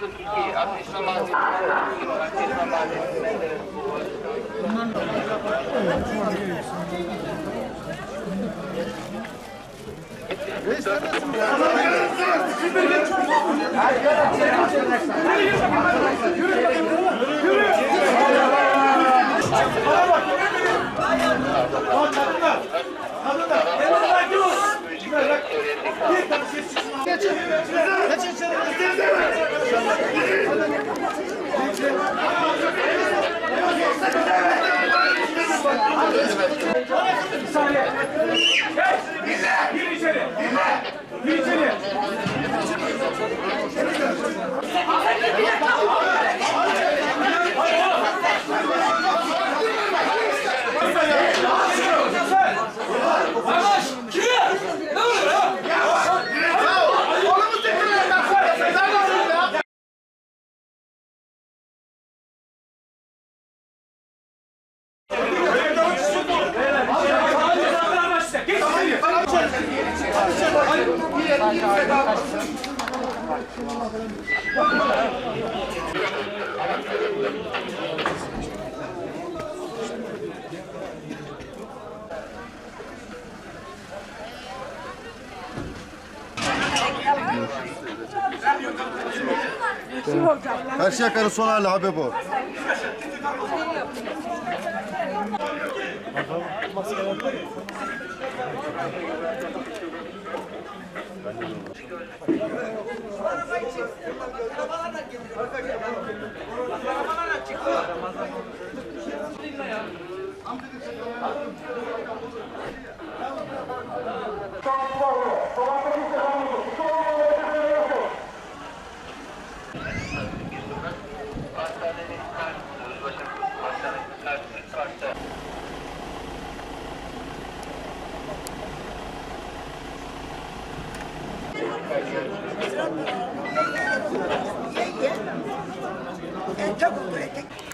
42 Ateşle Mahallesi. Ateşle Mahallesi'nde de bu Gir Karşıyaka'nın son hali abi bu. Hastanenin karşısı, Özbaşı Hastanesi'nin karşısı, karşıda. Etek oldu etek.